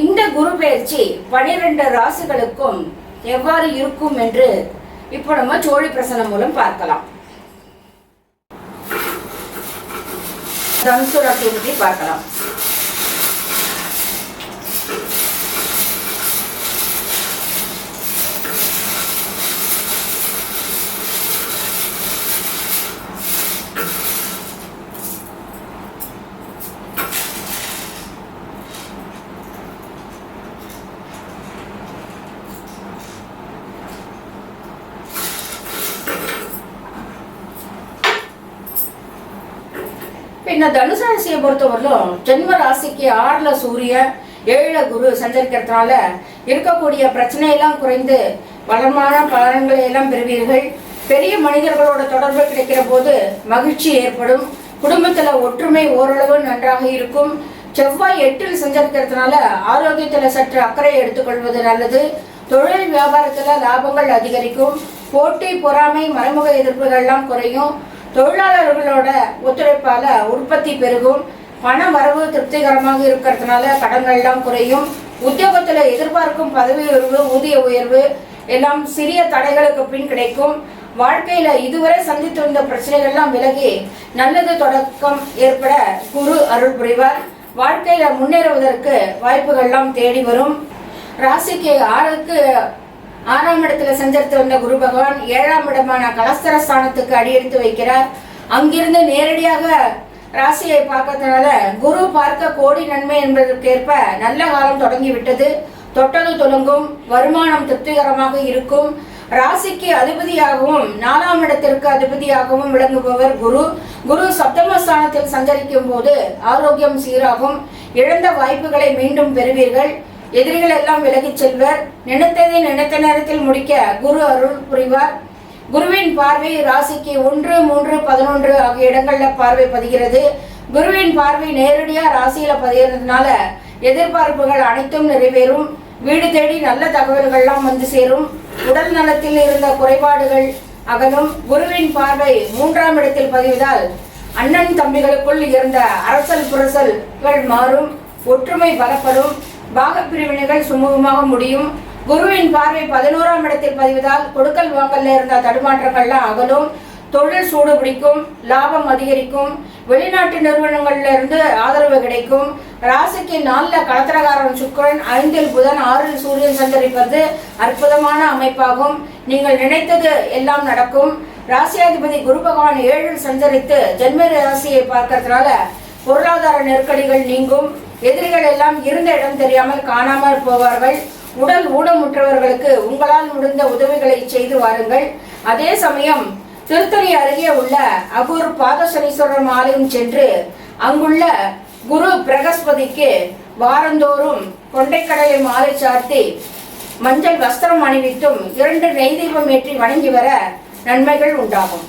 இந்த குரு பயிற்சி பனிரெண்டு ராசிகளுக்கும் எவ்வாறு இருக்கும் என்று இப்போ நம்ம சோழி பிரசனம் மூலம் பார்க்கலாம். தனுசு ராசியை பற்றி பார்க்கலாம். பின்ன தனுசு ராசியை பொறுத்தவரையிலும் ஜென்ம ராசிக்கு ஆறுல சூரிய ஏழுல குரு சஞ்சரிக்கிறதுனால இருக்கக்கூடிய பிரச்சனையெல்லாம் குறைந்து வளமான பலன்களை எல்லாம் பெறுவீர்கள். பெரிய மனிதர்களோட தொடர்பு கிடைக்கிற போது மகிழ்ச்சி ஏற்படும். குடும்பத்துல ஒற்றுமை ஓரளவு நன்றாக இருக்கும். செவ்வாய் எட்டில் சஞ்சரிக்கிறதுனால ஆரோக்கியத்துல சற்று அக்கறை எடுத்துக்கொள்வது நல்லது. தொழில் வியாபாரத்துல லாபங்கள் அதிகரிக்கும். போட்டி பொறாமை மறைமுக எதிர்ப்புகள்லாம் குறையும். தொழிலாளர்களோட ஒத்துழைப்பால் உற்பத்தி பெருகும். பண வரவு திருப்திகரமாக இருக்கிறதுனால கடன்கள்லாம் குறையும். உத்தியோகத்தில் எதிர்பார்க்கும் பதவி உயர்வு ஊதிய உயர்வு எல்லாம் சிறிய தடைகளுக்கு பின் கிடைக்கும். வாழ்க்கையில இதுவரை சந்தித்து வந்த பிரச்சனைகள்லாம் விலகி நல்லது தொடக்கம் ஏற்பட குரு அருள் புரிவார். வாழ்க்கையில முன்னேறுவதற்கு வாய்ப்புகள்லாம் தேடி வரும். ராசிக்கு ஆறுக்கு ஆறாம் இடத்துல சஞ்சரித்து வந்த குரு பகவான் ஏழாம் இடமான கலஸ்தர ஸ்தானத்துக்கு அடியெடுத்து வைக்கிறார். அங்கிருந்து நேரடியாக ராசியை பார்க்கறதுனால குரு பார்க்க கோடி நன்மை என்பதற்கேற்ப நல்ல காலம் தொடங்கி விட்டது தொட்டது தொடங்கும் வருமானம் திருப்திகரமாக இருக்கும். ராசிக்கு அதிபதியாகவும் நாலாம் இடத்திற்கு அதிபதியாகவும் விளங்குபவர் குரு. குரு சப்தமஸ்தானத்தில் சஞ்சரிக்கும் போது ஆரோக்கியம் சீராகும். இழந்த வாய்ப்புகளை மீண்டும் பெறுவீர்கள். எதிரிகள் எல்லாம் விலகிச் செல்வர். நினைத்ததை நினைத்த நேரத்தில் முடிக்க குரு அருள் புரிவார். குருவின் பார்வை ராசிக்கு ஒன்று மூன்று பதினொன்று ஆகிய இடங்கள்ல பார்வை பதிகிறது. குருவின் பார்வை நேரடியா ராசியில பதிகிறதுனால எதிர்பார்ப்புகள் அனைத்தும் நிறைவேறும். வீடு தேடி நல்ல தகவல்கள்லாம் வந்து சேரும். உடல் நலத்தில் இருந்த குறைபாடுகள் அகலும். குருவின் பார்வை மூன்றாம் இடத்தில் பதிவதால் அண்ணன் தம்பிகளுக்குள் இருந்த அரசல் புரசல்கள் மாறும். ஒற்றுமை பலப்படும். பாகப்பிரிவினைகள் சுமூகமாக முடியும். குருவின் பார்வை பதினோராம் இடத்தில் பதிவதால் கொடுக்கல் வாங்கல்ல இருந்த தடுமாற்றங்கள்லாம் அகலும். தொழில் சூடு பிடிக்கும் லாபம் அதிகரிக்கும். வெளிநாட்டு நிறுவனங்கள்ல இருந்து ஆதரவு கிடைக்கும். ராசிக்கு நாலுல கலத்திரகாரன் சுக்கரன் ஐந்தில் புதன் ஆறில் சூரியன் சந்தரிப்பது அற்புதமான அமைப்பாகும். நீங்கள் நினைத்தது எல்லாம் நடக்கும். ராசியாதிபதி குரு பகவான் ஏழில் சஞ்சரித்து ஜென்ம ராசியை பார்க்கறதுனால பொருளாதார நெருக்கடிகள் நீங்கும். எதிரிகள் எல்லாம் இருந்த இடம் தெரியாமல் காணாமல் போவார்கள். உடல் ஊனமுற்றவர்களுக்கு உங்களால் முடிந்த உதவிகளை செய்து வாருங்கள். அதே சமயம் திருத்தணி அருகே உள்ள அகூர் பாதசனீஸ்வரர் ஆலயம் சென்று அங்குள்ள குரு பிரகஸ்பதிக்கு வாரந்தோறும் கொண்டைக்கடலை மாலை சார்த்தி மஞ்சள் வஸ்திரம் அணிவித்தும் இரண்டு நெய்தீபம் ஏற்றி வணங்கி வர நன்மைகள் உண்டாகும்.